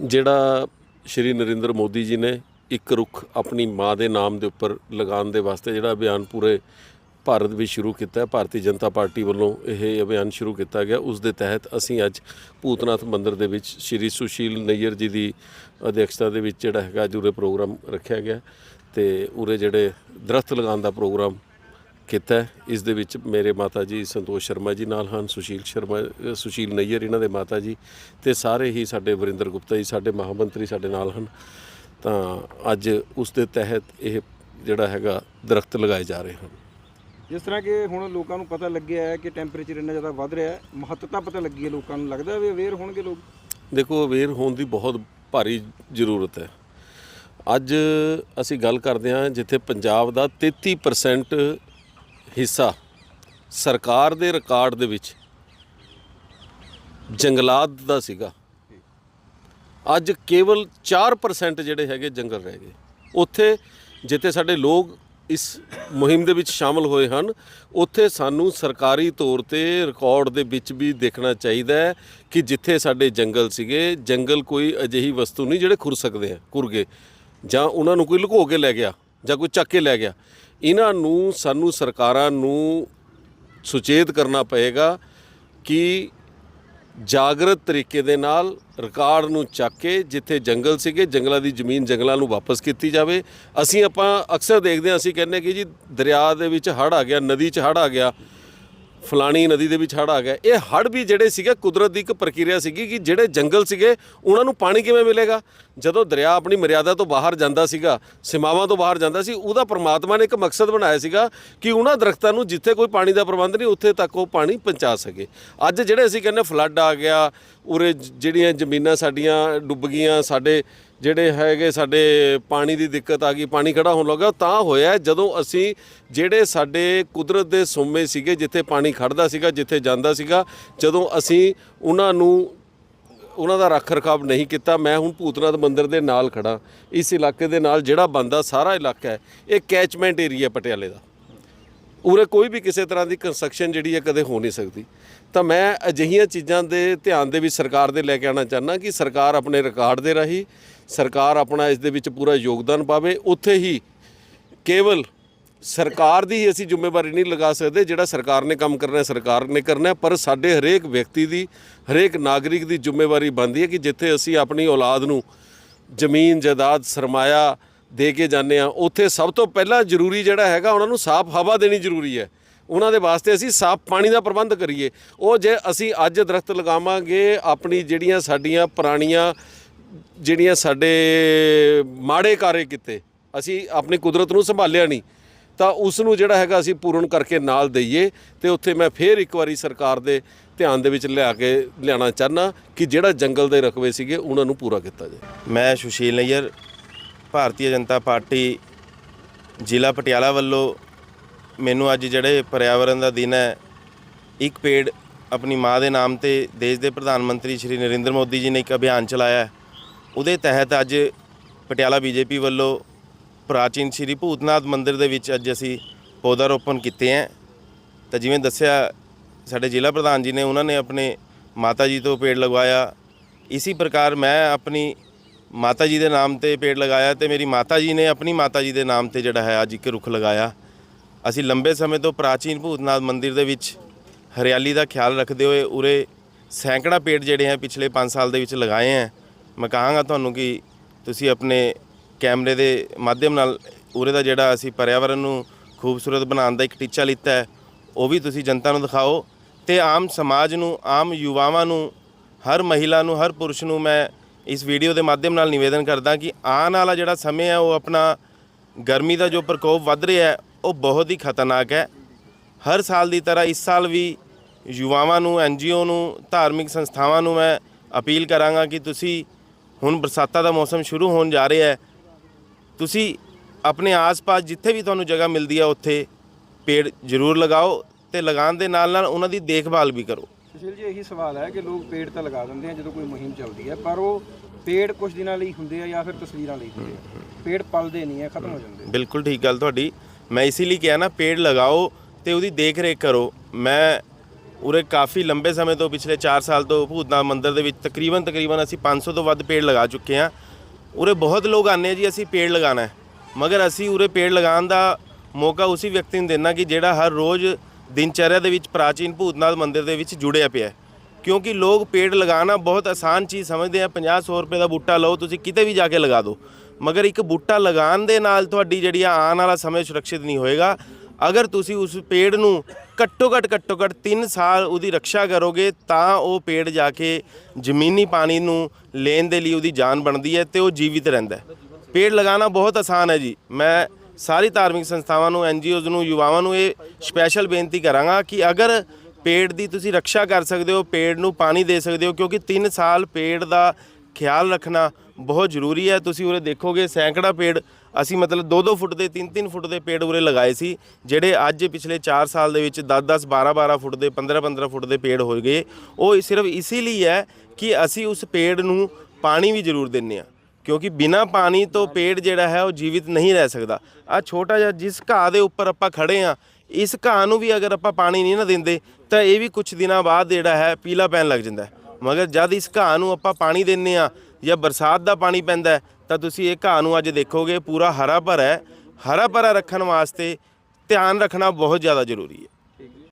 ਜਿਹੜਾ ਸ਼੍ਰੀ ਨਰਿੰਦਰ ਮੋਦੀ ਜੀ ਨੇ ਇੱਕ ਰੁੱਖ ਆਪਣੀ ਮਾਂ ਦੇ ਨਾਮ ਦੇ ਉੱਪਰ ਲਗਾਉਣ ਦੇ ਵਾਸਤੇ ਜਿਹੜਾ ਅਭਿਆਨ ਪੂਰੇ ਭਾਰਤ ਵਿੱਚ ਸ਼ੁਰੂ ਕੀਤਾ ਹੈ, ਭਾਰਤੀ ਜਨਤਾ ਪਾਰਟੀ ਵੱਲੋਂ ਇਹ ਅਭਿਆਨ ਸ਼ੁਰੂ ਕੀਤਾ ਗਿਆ। ਉਸ ਦੇ ਤਹਿਤ ਅਸੀਂ ਅੱਜ ਭੂਤਨਾਥ ਮੰਦਿਰ ਦੇ ਵਿੱਚ ਸ਼੍ਰੀ ਸੁਸ਼ੀਲ ਨਈਅਰ ਜੀ ਦੀ ਅਧਿਕਸ਼ਤਾ ਦੇ ਵਿੱਚ ਜਿਹੜਾ ਹੈਗਾ ਅੱਜ ਉਰੇ ਪ੍ਰੋਗਰਾਮ ਰੱਖਿਆ ਗਿਆ ਤੇ ਉਰੇ ਜਿਹੜੇ ਦਰਖਤ ਲਗਾਉਣ ਦਾ ਪ੍ਰੋਗਰਾਮ ਕੀਤਾ। ਇਸ ਦੇ ਵਿੱਚ ਮੇਰੇ ਮਾਤਾ ਜੀ ਸੰਤੋਸ਼ ਸ਼ਰਮਾ ਜੀ ਨਾਲ ਹਨ ਸੁਸ਼ੀਲ ਸ਼ਰਮਾ ਅ, ਸੁਸ਼ੀਲ ਨਈਅਰ ਇਹਨਾਂ ਦੇ ਮਾਤਾ ਜੀ ਤੇ ਸਾਰੇ ਹੀ ਸਾਡੇ ਵਰਿੰਦਰ ਗੁਪਤਾ ਜੀ ਸਾਡੇ ਮਹਾਮੰਤਰੀ ਸਾਡੇ ਨਾਲ ਹਨ। ਤਾਂ ਅੱਜ ਉਸ ਦੇ ਤਹਿਤ ਇਹ ਜਿਹੜਾ ਹੈਗਾ ਦਰਖਤ ਲਗਾਏ ਜਾ ਰਹੇ ਹਨ। ਜਿਸ ਤਰ੍ਹਾਂ ਕਿ ਹੁਣ ਲੋਕਾਂ ਨੂੰ ਪਤਾ ਲੱਗਿਆ ਹੈ ਕਿ ਟੈਂਪਰੇਚਰ ਇੰਨਾ ਜ਼ਿਆਦਾ ਵੱਧ ਰਿਹਾ ਹੈ ਮਹੱਤਤਾ ਪਤਾ ਲੱਗੀ ਹੈ ਲੋਕਾਂ ਨੂੰ ਲੱਗਦਾ ਵੀ ਅਵੇਅਰ ਹੋਣਗੇ ਲੋਕ? ਦੇਖੋ ਅਵੇਅਰ ਹੋਣ ਦੀ ਬਹੁਤ ਭਾਰੀ ਜ਼ਰੂਰਤ ਹੈ। ਅੱਜ ਅਸੀਂ ਗੱਲ ਕਰਦੇ ਹਾਂ ਜਿੱਥੇ ਪੰਜਾਬ ਦਾ 33% ਹਿੱਸਾ ਸਰਕਾਰ ਦੇ ਰਿਕਾਰਡ ਦੇ ਵਿੱਚ ਜੰਗਲਾਤ ਦਾ ਸੀਗਾ। ਅੱਜ ਕੇਵਲ 4% ਜਿਹੜੇ ਹੈਗੇ ਜੰਗਲ ਰਹਿ ਗਏ। ਉੱਥੇ ਜਿੱਥੇ ਸਾਡੇ ਲੋਕ ਇਸ ਮੁਹਿੰਮ ਦੇ ਵਿੱਚ ਸ਼ਾਮਲ ਹੋਏ ਹਨ, ਉੱਥੇ ਸਾਨੂੰ ਸਰਕਾਰੀ ਤੌਰ ਤੇ ਰਿਕਾਰਡ ਦੇ ਵਿੱਚ ਵੀ ਦੇਖਣਾ ਚਾਹੀਦਾ ਹੈ ਕਿ ਜਿੱਥੇ ਸਾਡੇ ਜੰਗਲ ਸੀਗੇ, ਜੰਗਲ ਕੋਈ ਅਜਿਹੀ ਵਸਤੂ ਨਹੀਂ ਜਿਹੜੇ ਖੁਰ ਸਕਦੇ ਆ, ਖੁਰ ਗਏ। ਜਾਂ ਉਹਨਾਂ ਨੂੰ ਕੋਈ ਲੁਕੋ ਕੇ ਲੈ ਗਿਆ ਜਾਂ ਕੋਈ ਚੱਕ ਕੇ ਲੈ ਗਿਆ। ਇਹਨਾਂ ਨੂੰ, ਸਾਨੂੰ ਸਰਕਾਰਾਂ ਨੂੰ ਸੁਚੇਤ ਕਰਨਾ ਪਏਗਾ ਕਿ ਜਾਗਰਤ ਤਰੀਕੇ ਦੇ ਨਾਲ ਰਿਕਾਰਡ ਨੂੰ ਚੱਕ ਕੇ ਜਿੱਥੇ ਜੰਗਲ ਸੀਗੇ, ਜੰਗਲਾਂ ਦੀ ਜ਼ਮੀਨ ਜੰਗਲਾਂ ਨੂੰ ਵਾਪਸ ਕੀਤੀ ਜਾਵੇ। ਅਸੀਂ ਆਪਾਂ ਅਕਸਰ ਦੇਖਦੇ ਹਾਂ, ਅਸੀਂ ਕਹਿੰਦੇ ਕਿ ਜੀ ਦਰਿਆ ਦੇ ਵਿੱਚ ਹੜ੍ਹ ਆ ਗਿਆ, ਨਦੀ 'ਚ ਹੜ੍ਹ ਆ ਗਿਆ। ਫਲਾਣੀ ਨਦੀ ਦੇ ਵਿੱਚ ਹੜ੍ਹ ਆ ਗਿਆ। ਇਹ ਹੜ੍ਹ ਵੀ ਜਿਹੜੇ ਸੀਗੇ, ਕੁਦਰਤ ਦੀ ਇੱਕ ਪ੍ਰਕਿਰਿਆ ਸੀਗੀ ਕਿ ਜਿਹੜੇ ਜੰਗਲ ਸੀਗੇ, ਉਹਨਾਂ ਨੂੰ ਪਾਣੀ ਕਿਵੇਂ ਮਿਲੇਗਾ? ਜਦੋਂ ਦਰਿਆ ਆਪਣੀ ਮਰਿਆਦਾ ਤੋਂ ਬਾਹਰ ਜਾਂਦਾ ਸੀਗਾ, ਸੀਮਾਵਾਂ ਤੋਂ ਬਾਹਰ ਜਾਂਦਾ ਸੀ, ਉਹਦਾ ਪ੍ਰਮਾਤਮਾ ਨੇ ਇੱਕ ਮਕਸਦ ਬਣਾਇਆ ਸੀਗਾ ਕਿ ਉਹਨਾਂ ਦਰਖਤਾਂ ਨੂੰ ਜਿੱਥੇ ਕੋਈ ਪਾਣੀ ਦਾ ਪ੍ਰਬੰਧ ਨਹੀਂ, ਉੱਥੇ ਤੱਕ ਉਹ ਪਾਣੀ ਪਹੁੰਚਾ ਸਕੇ। ਅੱਜ ਜਿਹੜੇ ਅਸੀਂ ਕਹਿੰਦੇ ਫਲੱਡ ਆ ਗਿਆ, ਉਰੇ ਜਿਹੜੀਆਂ ਜ਼ਮੀਨਾਂ ਸਾਡੀਆਂ ਡੁੱਬ ਗਈਆਂ, ਸਾਡੇ ਜਿਹੜੇ ਹੈਗੇ ਸਾਡੇ ਪਾਣੀ ਦੀ ਦਿੱਕਤ ਆ ਗਈ, ਪਾਣੀ ਖੜਾ ਹੋਣ ਲੱਗਾ, ਤਾਂ ਹੋਇਆ ਜਦੋਂ ਅਸੀਂ ਜਿਹੜੇ ਸਾਡੇ ਕੁਦਰਤ ਦੇ ਸੋਮੇ ਸੀਗੇ, ਜਿੱਥੇ ਪਾਣੀ ਖੜਦਾ ਸੀਗਾ, ਜਿੱਥੇ ਜਾਂਦਾ ਸੀਗਾ, ਜਦੋਂ ਅਸੀਂ ਉਹਨਾਂ ਨੂੰ, ਉਹਨਾਂ ਦਾ ਰੱਖ ਰਖਾਵ ਨਹੀਂ ਕੀਤਾ, ਮੈਂ ਹੁਣ ਭੂਤਨਾਥ ਮੰਦਿਰ ਦੇ ਨਾਲ ਖੜਾ ਇਸ ਇਲਾਕੇ ਦੇ ਨਾਲ ਜਿਹੜਾ ਬੰਦਾ ਸਾਰਾ ਇਲਾਕਾ ਹੈ, ਇਹ ਕੈਚਮੈਂਟ ਏਰੀਆ ਪਟਿਆਲੇ ਦਾ। ਉਰੇ ਕੋਈ ਵੀ ਕਿਸੇ ਤਰ੍ਹਾਂ ਦੀ ਕੰਸਟਰਕਸ਼ਨ ਜਿਹੜੀ ਹੈ ਕਦੇ ਹੋ ਨਹੀਂ ਸਕਦੀ। ਤਾਂ ਮੈਂ ਅਜਿਹੀਆਂ ਚੀਜ਼ਾਂ ਦੇ ਧਿਆਨ ਦੇ ਵਿੱਚ ਸਰਕਾਰ ਦੇ ਲੈ ਕੇ ਆਉਣਾ ਚਾਹੁੰਦਾ ਕਿ ਸਰਕਾਰ ਆਪਣੇ ਰਿਕਾਰਡ ਦੇ ਰਾਹੀਂ ਸਰਕਾਰ ਆਪਣਾ ਇਸ ਦੇ ਵਿੱਚ ਪੂਰਾ ਯੋਗਦਾਨ ਪਾਵੇ। ਉੱਥੇ ਹੀ ਕੇਵਲ ਸਰਕਾਰ ਦੀ ਹੀ ਅਸੀਂ ਜ਼ਿੰਮੇਵਾਰੀ ਨਹੀਂ ਲਗਾ ਸਕਦੇ ਜਿਹੜਾ ਸਰਕਾਰ ਨੇ ਕੰਮ ਕਰਨਾ ਹੈ ਸਰਕਾਰ ਨੇ ਕਰਨਾ ਹੈ, ਪਰ ਸਾਡੇ ਹਰੇਕ ਵਿਅਕਤੀ ਦੀ ਹਰੇਕ ਨਾਗਰਿਕ ਦੀ ਜ਼ਿੰਮੇਵਾਰੀ ਬਣਦੀ ਹੈ ਕਿ ਜਿੱਥੇ ਅਸੀਂ ਆਪਣੀ ਔਲਾਦ ਨੂੰ ਜ਼ਮੀਨ ਜਾਇਦਾਦ ਸਰਮਾਇਆ ਦੇ ਕੇ ਜਾਂਦੇ ਆ ਉੱਥੇ ਸਭ ਤੋਂ ਪਹਿਲਾਂ ਜ਼ਰੂਰੀ ਜਿਹੜਾ ਹੈਗਾ, ਉਹਨਾਂ ਨੂੰ ਸਾਫ਼ ਹਵਾ ਦੇਣੀ ਜ਼ਰੂਰੀ ਹੈ। ਉਹਨਾਂ ਦੇ ਵਾਸਤੇ ਅਸੀਂ ਸਾਫ਼ ਪਾਣੀ ਦਾ ਪ੍ਰਬੰਧ ਕਰੀਏ। ਉਹ ਜੇ ਅਸੀਂ ਅੱਜ ਦਰਖਤ ਲਗਾਵਾਂਗੇ, ਆਪਣੀ ਜਿਹੜੀਆਂ ਸਾਡੀਆਂ ਪੁਰਾਣੀਆਂ, ਜਿਹੜੀਆਂ ਸਾਡੇ ਮਾੜੇ ਕਾਰੇ ਕੀਤੇ, ਅਸੀਂ ਆਪਣੀ ਕੁਦਰਤ ਨੂੰ ਸੰਭਾਲਿਆ ਨਹੀਂ, ਤਾਂ ਉਸ ਨੂੰ ਜਿਹੜਾ ਹੈਗਾ ਅਸੀਂ ਪੂਰਨ ਕਰਕੇ ਨਾਲ ਦਈਏ ਤੇ ਉੱਥੇ ਮੈਂ ਫੇਰ ਇੱਕ ਵਾਰੀ ਸਰਕਾਰ ਦੇ ਧਿਆਨ ਦੇ ਵਿੱਚ ਲਿਆ ਕੇ ਲਿਆਉਣਾ ਚਾਹਨਾ ਕਿ ਜਿਹੜਾ ਜੰਗਲ ਦੇ ਰਕਬੇ ਸੀਗੇ, ਉਹਨਾਂ ਨੂੰ ਪੂਰਾ ਕੀਤਾ ਜਾਏ। ਮੈਂ ਸੁਸ਼ੀਲ ਨਈਅਰ ਭਾਰਤੀ ਜਨਤਾ ਪਾਰਟੀ ਜ਼ਿਲ੍ਹਾ ਪਟਿਆਲਾ ਵੱਲੋਂ ਮੈਨੂੰ ਅੱਜ ਜਿਹੜੇ ਪਰਿਆਵਰਣ ਦਾ ਦਿਨ ਹੈ, ਇੱਕ ਪੇੜ ਆਪਣੀ ਮਾਂ ਦੇ ਨਾਮ ਤੇ ਦੇਸ਼ ਦੇ ਪ੍ਰਧਾਨ ਮੰਤਰੀ ਸ਼੍ਰੀ ਨਰਿੰਦਰ ਮੋਦੀ ਜੀ ਨੇ ਇੱਕ ਅਭਿਆਨ ਚਲਾਇਆ ਉਹਦੇ ਤਹਿਤ ਅੱਜ ਪਟਿਆਲਾ ਬੀਜੇਪੀ ਵੱਲੋਂ ਪ੍ਰਾਚੀਨ ਸ਼੍ਰੀ ਭੂਤਨਾਥ ਮੰਦਿਰ ਦੇ ਵਿੱਚ ਅੱਜ ਅਸੀਂ ਪੌਦਾ ਰੋਪਣ ਕੀਤੇ ਹੈ। ਤਾਂ ਜਿਵੇਂ ਦੱਸਿਆ, ਸਾਡੇ ਜ਼ਿਲ੍ਹਾ ਪ੍ਰਧਾਨ ਜੀ ਨੇ, ਉਹਨਾਂ ਨੇ ਆਪਣੇ ਮਾਤਾ ਜੀ ਤੋਂ ਪੇੜ ਲਗਵਾਇਆ। ਇਸੇ ਪ੍ਰਕਾਰ ਮੈਂ ਆਪਣੀ ਮਾਤਾ ਜੀ ਦੇ ਨਾਮ ਤੇ ਪੇੜ ਲਗਾਇਆ ਤੇ ਮੇਰੀ ਮਾਤਾ ਜੀ ਨੇ ਆਪਣੀ ਮਾਤਾ ਜੀ ਦੇ ਨਾਮ ਤੇ ਜਿਹੜਾ ਹੈ ਅੱਜ ਇੱਕ ਰੁੱਖ ਲਗਾਇਆ। ਅਸੀਂ ਲੰਬੇ ਸਮੇਂ ਤੋਂ ਪ੍ਰਾਚੀਨ ਭੂਤਨਾਥ ਮੰਦਿਰ ਦੇ ਵਿੱਚ ਹਰਿਆਲੀ ਦਾ ਖਿਆਲ ਰੱਖਦੇ ਹੋਏ ਉਰੇ ਸੈਂਕੜਾ ਪੇੜ ਜਿਹੜੇ ਹੈ ਪਿਛਲੇ 5 ਸਾਲ ਦੇ ਵਿੱਚ ਲਗਾਏ ਹੈ। ਮੈਂ ਕਹਾਂਗਾ ਤੁਹਾਨੂੰ ਕਿ ਤੁਸੀਂ ਆਪਣੇ ਕੈਮਰੇ ਦੇ ਮਾਧਿਅਮ ਨਾਲ ਉਰੇ ਦਾ ਜਿਹੜਾ ਅਸੀਂ ਪਰਿਆਵਰਨ ਨੂੰ ਖੂਬਸੂਰਤ ਬਣਾਉਣ ਦਾ ਇੱਕ ਟੀਚਾ ਲਿੱਤਾ ਹੈ, ਉਹ ਵੀ ਤੁਸੀਂ ਜਨਤਾ ਨੂੰ ਦਿਖਾਓ ਤੇ ਆਮ ਸਮਾਜ ਨੂੰ, ਆਮ ਯੁਵਾਵਾਂ ਨੂੰ, ਹਰ ਮਹਿਲਾ ਨੂੰ, ਹਰ ਪੁਰਸ਼ ਨੂੰ ਮੈਂ ਇਸ ਵੀਡੀਓ ਦੇ ਮਾਧਿਅਮ ਨਾਲ ਨਿਵੇਦਨ ਕਰਦਾ ਕਿ ਆਉਣ ਵਾਲਾ ਜਿਹੜਾ ਸਮੇਂ ਹੈ, ਉਹ ਆਪਣਾ ਗਰਮੀ ਦਾ ਜੋ ਪ੍ਰਕੋਪ ਵੱਧ ਰਿਹਾ ਹੈ, ਉਹ ਬਹੁਤ ਹੀ ਖਤਰਨਾਕ ਹੈ। ਹਰ ਸਾਲ ਦੀ ਤਰ੍ਹਾਂ ਇਸ ਸਾਲ ਵੀ ਯੁਵਾਵਾਂ ਨੂੰ ਐਨਜੀਓ ਨੂੰ, ਧਾਰਮਿਕ ਸੰਸਥਾਵਾਂ ਨੂੰ ਮੈਂ ਅਪੀਲ ਕਰਾਂਗਾ ਕਿ ਤੁਸੀਂ ਹੁਣ ਬਰਸਾਤਾਂ ਦਾ ਮੌਸਮ ਸ਼ੁਰੂ ਹੋਣ ਜਾ ਰਿਹਾ ਹੈ। ਤੁਸੀਂ ਆਪਣੇ ਆਸ-ਪਾਸ ਜਿੱਥੇ ਵੀ ਤੁਹਾਨੂੰ ਜਗ੍ਹਾ ਮਿਲਦੀ ਹੈ, ਉੱਥੇ ਪੇੜ ਜ਼ਰੂਰ ਲਗਾਓ ਤੇ ਲਗਾਉਣ ਦੇ ਨਾਲ ਨਾਲ ਉਹਨਾਂ ਦੀ ਦੇਖਭਾਲ ਵੀ ਕਰੋ। ਸੁਸ਼ੀਲ ਜੀ, ਇਹੀ ਸਵਾਲ ਹੈ ਕਿ ਲੋਕ ਪੇੜ ਤਾਂ ਲਗਾ ਦਿੰਦੇ ਆ ਜਦੋਂ ਕੋਈ ਮੁਹਿੰਮ ਚੱਲਦੀ ਹੈ, ਪਰ ਉਹ ਪੇੜ ਕੁਝ ਦਿਨਾਂ ਲਈ ਹੁੰਦੇ ਆ ਜਾਂ ਫਿਰ ਤਸਵੀਰਾਂ ਲਈ ਹੁੰਦੇ ਆ। ਪੇੜ ਪਲਦੇ ਨਹੀਂ ਆ, ਖਤਮ ਹੋ ਜਾਂਦੇ ਬਿਲਕੁਲ ਠੀਕ ਗੱਲ ਤੁਹਾਡੀ। ਮੈਂ ਇਸੇ ਲਈ ਕਿਹਾ ਨਾ, ਪੇੜ ਲਗਾਓ ਤੇ ਉਹਦੀ ਦੇਖ ਰੇਖ ਕਰੋ। ਮੈਂ ਉਰੇ ਕਾਫੀ ਲੰਬੇ ਸਮੇਂ ਤੋਂ ਪਿਛਲੇ 4 ਸਾਲ ਤੋਂ ਭੂਤਨਾਥ ਮੰਦਿਰ ਦੇ ਵਿੱਚ ਤਕਰੀਬਨ ਤਕਰੀਬਨ ਅਸੀਂ 500 ਤੋਂ ਵੱਧ ਪੇੜ ਲਗਾ ਚੁੱਕੇ ਹਾਂ। ਉਰੇ ਬਹੁਤ ਲੋਕ ਆਉਂਦੇ ਆ ਜੀ, ਅਸੀਂ ਪੇੜ ਲਗਾਉਣਾ ਹੈ। ਮਗਰ ਅਸੀਂ ਉਰੇ ਪੇੜ ਲਗਾਉਣ ਦਾ ਮੌਕਾ ਉਸੇ ਵਿਅਕਤੀ ਨੂੰ ਦੇਣਾ ਕਿ ਜਿਹੜਾ ਹਰ ਰੋਜ਼ ਦਿਨਚਰਿਆ ਦੇ ਵਿੱਚ ਪ੍ਰਾਚੀਨ ਭੂਤਨਾਥ ਮੰਦਿਰ ਦੇ ਵਿੱਚ ਜੁੜਿਆ ਪਿਆ ਹੈ। ਕਿਉਂਕਿ ਲੋਕ ਪੇੜ ਲਗਾਉਣਾ ਬਹੁਤ ਆਸਾਨ ਚੀਜ਼ ਸਮਝਦੇ ਆ 50 100 ਰੁਪਏ ਦਾ ਬੂਟਾ ਲਓ, ਤੁਸੀਂ ਕਿਤੇ ਵੀ ਜਾ ਕੇ ਲਗਾ ਦਿਓ। ਮਗਰ ਇੱਕ ਬੂਟਾ ਲਗਾਉਣ ਦੇ ਨਾਲ ਤੁਹਾਡੀ ਜਿਹੜੀ ਆਉਣ ਵਾਲਾ ਸਮੇਂ ਸੁਰੱਖਿਅਤ ਨਹੀਂ ਹੋਏਗਾ। ਅਗਰ ਤੁਸੀਂ ਉਸ ਪੇੜ ਨੂੰ ਘੱਟੋ ਘੱਟ ਘੱਟੋ ਘੱਟ 3 ਸਾਲ ਉਹਦੀ ਰੱਖਿਆ ਕਰੋਗੇ, ਤਾਂ ਉਹ ਪੇੜ ਜਾ ਕੇ ਜ਼ਮੀਨੀ ਪਾਣੀ ਨੂੰ ਲੈਣ ਦੇ ਲਈ ਉਹਦੀ ਜਾਨ ਬਣਦੀ ਹੈ ਤੇ ਉਹ ਜੀਵਿਤ ਰਹਿੰਦਾ ਹੈ। ਪੇੜ ਲਗਾਉਣਾ ਬਹੁਤ ਆਸਾਨ ਹੈ ਜੀ। ਮੈਂ ਸਾਰੀ ਧਾਰਮਿਕ ਸੰਸਥਾਵਾਂ ਨੂੰ ਐਨਜੀਓਜ਼ ਨੂੰ, ਯੁਵਾਵਾਂ ਨੂੰ ਇਹ ਸਪੈਸ਼ਲ ਬੇਨਤੀ ਕਰਾਂਗਾ ਕਿ ਅਗਰ ਪੇੜ ਦੀ ਤੁਸੀਂ ਰੱਖਿਆ ਕਰ ਸਕਦੇ ਹੋ, ਪੇੜ ਨੂੰ ਪਾਣੀ ਦੇ ਸਕਦੇ ਹੋ, ਕਿਉਂਕਿ 3 ਸਾਲ ਪੇੜ ਦਾ ਖਿਆਲ ਰੱਖਣਾ ਬਹੁਤ ਜ਼ਰੂਰੀ ਹੈ। ਤੁਸੀਂ ਉਰੇ ਦੇਖੋਗੇ ਸੈਂਕੜਾ ਪੇੜ, ਅਸੀਂ ਮਤਲਬ 2-2 ਫੁੱਟ ਦੇ 3-3 ਫੁੱਟ ਦੇ ਪੇੜ ਉਰੇ ਲਗਾਏ ਸੀ, ਜਿਹੜੇ ਅੱਜ ਪਿਛਲੇ 4 ਸਾਲ ਦੇ ਵਿੱਚ 10-10 12-12 ਫੁੱਟ ਦੇ 15-15 ਫੁੱਟ ਦੇ ਪੇੜ ਹੋ ਗਏ। ਉਹ ਸਿਰਫ ਇਸੇ ਲਈ ਹੈ ਕਿ ਅਸੀਂ ਉਸ ਪੇੜ ਨੂੰ ਪਾਣੀ ਵੀ ਜ਼ਰੂਰ ਦਿੰਨੇ ਆ ਕਿਉਂਕਿ ਬਿਨਾ ਪਾਣੀ ਤੋਂ ਪੇੜ ਜਿਹੜਾ ਹੈ ਉਹ ਜੀਵਿਤ ਨਹੀਂ ਰਹਿ ਸਕਦਾ। ਆ ਛੋਟਾ ਜਿਹਾ ਜਿਸ ਘਾਹ ਦੇ ਉੱਪਰ ਆਪਾਂ ਖੜੇ ਆ ਇਸ ਘਾਹ ਨੂੰ ਵੀ ਅਗਰ ਆਪਾਂ ਪਾਣੀ ਨਹੀਂ ਨਾ ਦਿੰਦੇ, ਤਾਂ ਇਹ ਵੀ ਕੁਝ ਦਿਨਾਂ ਬਾਅਦ ਜਿਹੜਾ ਹੈ ਪੀਲਾ ਪੈਣ ਲੱਗ ਜਾਂਦਾ ਮਗਰ ਜਦ ਇਸ ਘਾਹ ਨੂੰ ਆਪਾਂ ਪਾਣੀ ਦਿੰਨੇ ਆ ਜਾਂ ਬਰਸਾਤ ਦਾ ਪਾਣੀ ਪੈਂਦਾ ਤਾਂ ਤੁਸੀਂ ਇਹ ਘਾਹ ਨੂੰ ਅੱਜ ਦੇਖੋਗੇ, ਪੂਰਾ ਹਰਾ ਭਰਾ ਹੈ। ਹਰਾ ਭਰਾ ਰੱਖਣ ਵਾਸਤੇ ਧਿਆਨ ਰੱਖਣਾ ਬਹੁਤ ਜ਼ਿਆਦਾ ਜ਼ਰੂਰੀ ਹੈ।